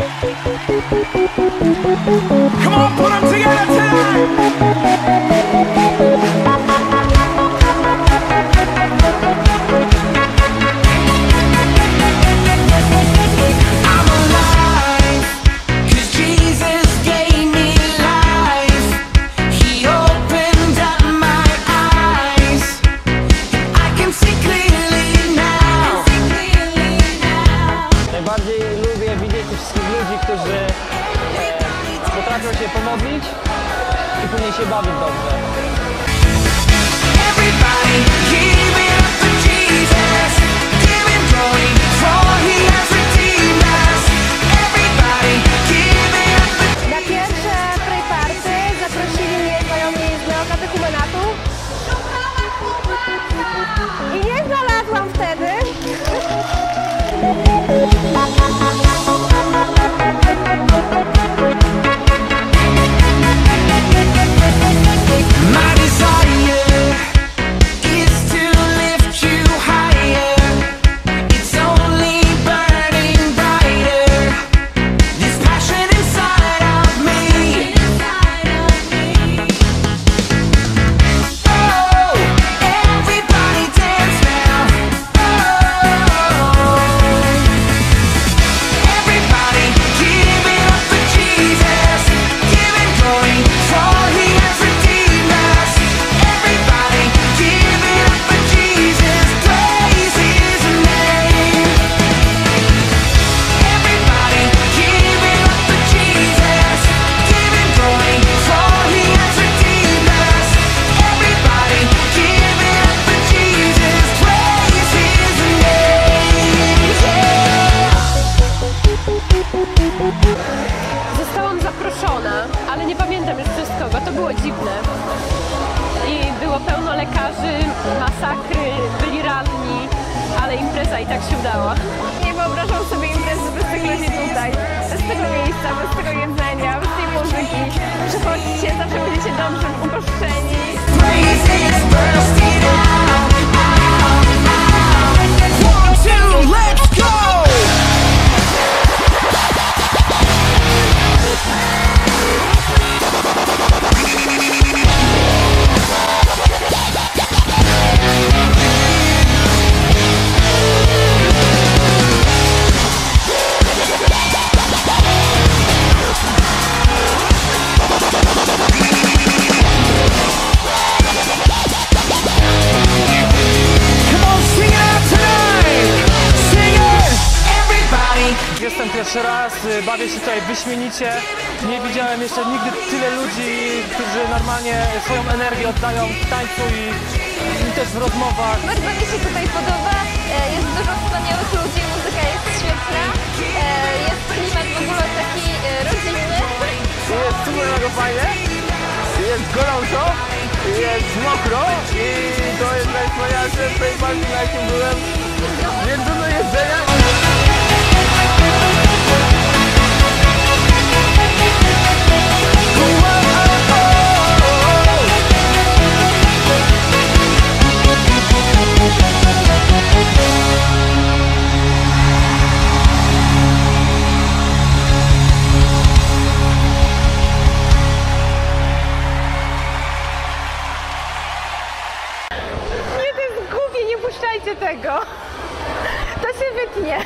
Come on, put them którzy potrafią się pomodlić i później się bawić dobrze. Zostałam zaproszona, ale nie pamiętam już przez kogo. To było dziwne. I było pełno lekarzy, masakry, byli ranni, ale impreza i tak się udała. Nie wyobrażam sobie imprezy bez tych ludzi tutaj, bez tego miejsca, bez tego jedzenia, bez tej muzyki. Przychodźcie, zawsze będziecie dobrze. Pierwszy raz, y, bawię się tutaj wyśmienicie. Nie widziałem jeszcze nigdy tyle ludzi, którzy normalnie swoją energię oddają w tańcu i, i też w rozmowach. Bardzo mi się tutaj podoba. E, Jest dużo wspaniałych ludzi, muzyka jest świetna. E, Jest klimat w ogóle taki e, rodzinny. Jest super mega fajnie, jest gorąco, jest mokro i to jest najwspanialsze w tej partii, na jakim byłem. puszczajcie tego. To się wytnie.